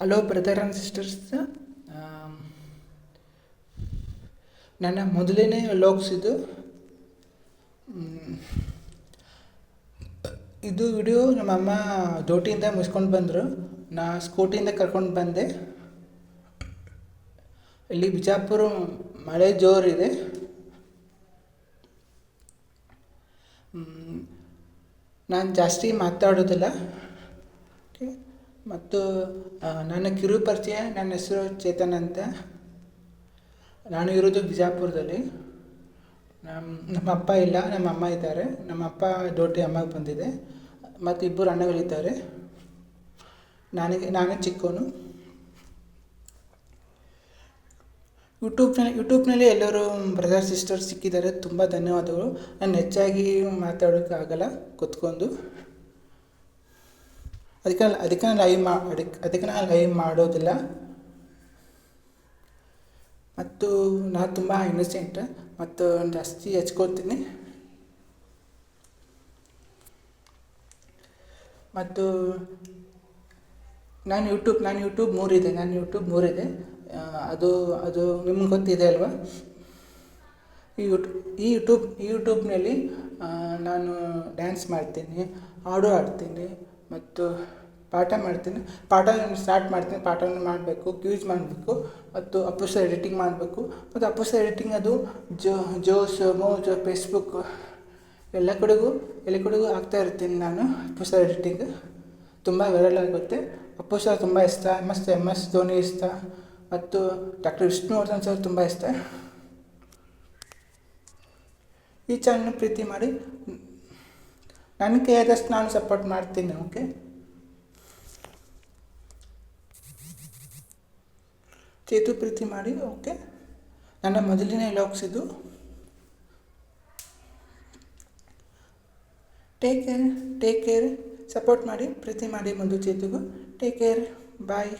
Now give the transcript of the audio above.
Hello brother and sisters ನನ್ನ ಮೊದಲನೇ vlogs ಇದು. ಇದು ವಿಡಿಯೋ ನಮ್ಮಮ್ಮ ಡ್ಯೂಟಿಯಿಂದ ಮುಗಿಸ್ಕೊಂಡು ಬಂದರು. ನಾ ಸ್ಕೂಟಿಯಿಂದ ಕರ್ಕೊಂಡು ಬಂದೆ. ಇಲ್ಲಿ ಬಿಜಾಪುರ ಮಳೆ ಜೋರಿದೆ ನಾನು ಜಾಸ್ತಿ ಮಾತಾಡೋದಿಲ್ಲ. ಮತ್ತು ನನ್ನ ಕಿರು ಪರಿಚಯ, ನನ್ನ ಹೆಸರು ಚೇತನ್ ಅಂತ. ನಾನು ಇರೋದು ಬಿಜಾಪುರದಲ್ಲಿ. ನಮ್ಮ ನಮ್ಮ ಅಪ್ಪ ಇಲ್ಲ, ನಮ್ಮ ಅಮ್ಮ ಇದ್ದಾರೆ. ನಮ್ಮ ಅಪ್ಪ ದೊಡ್ಡ ಅಮ್ಮಗೆ ಬಂದಿದೆ. ಮತ್ತು ಇಬ್ಬರು ಅಣ್ಣಗಳಿದ್ದಾರೆ. ನನಗೆ, ನಾನೇ ಚಿಕ್ಕವನು ಯೂಟ್ಯೂಬ್ನಲ್ಲಿ ಯೂಟ್ಯೂಬ್ನಲ್ಲಿ ಎಲ್ಲರೂ ಬ್ರದರ್ ಸಿಸ್ಟರ್ ಸಿಕ್ಕಿದ್ದಾರೆ. ತುಂಬ ಧನ್ಯವಾದಗಳು. ನಾನು ಹೆಚ್ಚಾಗಿ ಮಾತಾಡೋಕ್ಕಾಗಲ್ಲ, ಕೂತ್ಕೊಂಡು. ಅದಕ್ಕೆ ಅದಕ್ಕೆ ನಾನು ಲೈವ್ ಮಾ ಅದಕ್ಕೆ ಅದಕ್ಕೆ ನಾನು ಲೈವ್ ಮಾಡೋದಿಲ್ಲ. ಮತ್ತು ನಾನು ತುಂಬ ಇನ್ನಸೆಂಟ್ ಮತ್ತು ಜಾಸ್ತಿ ಹಚ್ಕೋತೀನಿ ಮತ್ತು ನಾನು ಯೂಟ್ಯೂಬ್ ನಾನು ಯೂಟ್ಯೂಬ್ ಮೂರಿದೆ, ನಾನು ಯೂಟ್ಯೂಬ್ ಮೂರಿದೆ. ಅದು ಅದು ನಿಮ್ಗೆ ಗೊತ್ತಿದೆ ಅಲ್ವಾ? ಈ ಯೂಟ್ಯೂಬ್ ಈ ಯೂಟ್ಯೂಬ್ ಈ ಯೂಟ್ಯೂಬ್ನಲ್ಲಿ ನಾನು ಡ್ಯಾನ್ಸ್ ಮಾಡ್ತೀನಿ, ಹಾಡು ಹಾಡ್ತೀನಿ ಮತ್ತು ಪಾಠ ಮಾಡ್ತೀನಿ. ಪಾಠ ಸ್ಟಾರ್ಟ್ ಮಾಡ್ತೀನಿ. ಪಾಠವನ್ನು ಮಾಡಬೇಕು ಕ್ಯೂಸ್ ಮಾಡಬೇಕು, ಮತ್ತು ಅಪ್ಪುಸ ಎಡಿಟಿಂಗ್ ಮಾಡಬೇಕು. ಮತ್ತು ಅಪ್ಪುಸ ಎಡಿಟಿಂಗ್ ಅದು ಜೋ, ಜೋಸ್, ಮೋಜ್ ಫೇಸ್ಬುಕ್ ಎಲ್ಲ ಕಡೆಗೂ ಎಲ್ಲ ಕಡೆಗೂ ಆಗ್ತಾ ಇರ್ತೀನಿ ನಾನು ಅಪ್ಪುಸ ಎಡಿಟಿಂಗ್ ತುಂಬ ವೈರಲ್ ಆಗುತ್ತೆ. ಅಪ್ಪು ಸರ್ ತುಂಬ ಇಷ್ಟ. M S M S Dhoni ಇಷ್ಟ. ಮತ್ತು ಡಾಕ್ಟರ್ ವಿಷ್ಣುವರ್ಧನ್ ಸರ್ ತುಂಬ ಇಷ್ಟ. ಈ ಚಾನಲ್ ಪ್ರೀತಿ ಮಾಡಿ ನನ್ನ ಕೈಯಾದಷ್ಟು ನಾನು ಸಪೋರ್ಟ್ ಮಾಡ್ತೀನಿ ಓಕೆ ಚೇತು ಪ್ರೀತಿ ಮಾಡಿ ಓಕೆ ನನ್ನ ಮೊದಲನೇ ಲಾಕ್ಸ್ ಇದು. Take care take care support ಮಾಡಿ, ಪ್ರೀತಿ ಮಾಡಿ ಮುಂದೆ ಚೇತುಗೂ. Take care bye